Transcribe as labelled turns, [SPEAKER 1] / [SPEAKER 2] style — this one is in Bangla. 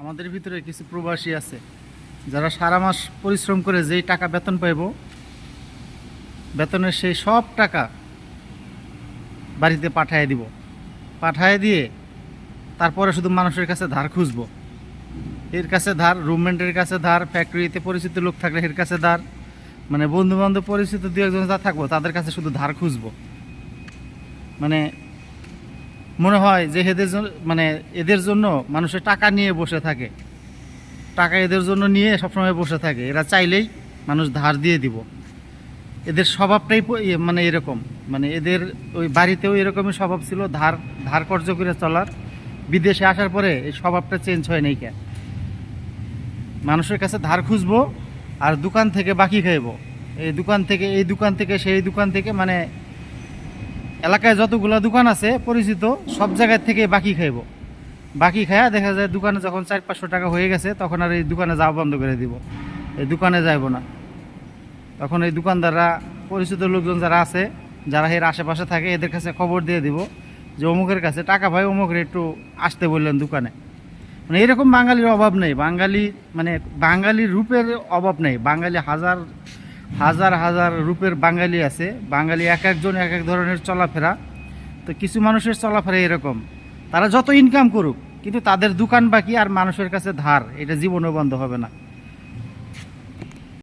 [SPEAKER 1] আমাদের ভিতরে কিছু প্রবাসী আছে, যারা সারা মাস পরিশ্রম করে যেই টাকা বেতন পাইব, বেতনের সেই সব টাকা বাড়িতে পাঠায় দিব। পাঠায় দিয়ে তারপরে শুধু মানুষের কাছে ধার খুঁজবো। এর কাছে ধার, রুমমেন্টের কাছে ধার, ফ্যাক্টরিতে পরিচিত লোক থাকলে এর কাছে ধার মানে বন্ধু বান্ধব পরিচিত দু একজন যা থাকব তাদের কাছে শুধু ধার খুঁজবো। মানে মনে হয় যে এদের মানে এদের জন্য মানুষের টাকা নিয়ে বসে থাকে। টাকা এদের জন্য নিয়ে সবসময় বসে থাকে। এরা চাইলেই মানুষ ধার দিয়ে দিব। এদের স্বভাবটাই ইয়ে মানে এরকম। মানে এদের ওই বাড়িতেও এরকমই স্বভাব ছিল, ধার ধার কর্য করে চলার। বিদেশে আসার পরে এই স্বভাবটা চেঞ্জ হয় নাই কেন মানুষের কাছে ধার খুঁজবো আর দোকান থেকে বাকি খাইবো। এই দোকান থেকে এই দোকান থেকে সেই দোকান থেকে মানে এলাকায় যতগুলো দোকান আছে, পরিচিত, সব জায়গার থেকে বাকি খাইবো। বাকি খায়া দেখা যায় দোকানে যখন চার পাঁচশো টাকা হয়ে গেছে, তখন আর এই দোকানে যাওয়া বন্ধ করে দিব। এই দোকানে যাইব না। তখন এই দোকানদাররা, পরিচিত লোকজন যারা আছে, যারা এর আশেপাশে থাকে, এদের কাছে খবর দিয়ে দিব যে অমুকের কাছে টাকা ভাই অমুকের একটু আসতে বললেন দোকানে। মানে এরকম বাঙালির অভাব নেই। বাঙালি মানে বাঙালির রূপের অভাব নেই। বাঙালি হাজার হাজার হাজার রূপের বাঙালি আছে। বাঙালি এক একজন এক এক ধরনের চলাফেরা। তো কিছু মানুষের চলাফেরা এরকম। তারা যত ইনকাম করুক, কিন্তু তাদের দোকান বাকি আর মানুষের কাছে ধার। এটা জীবনও বন্ধ হবে না।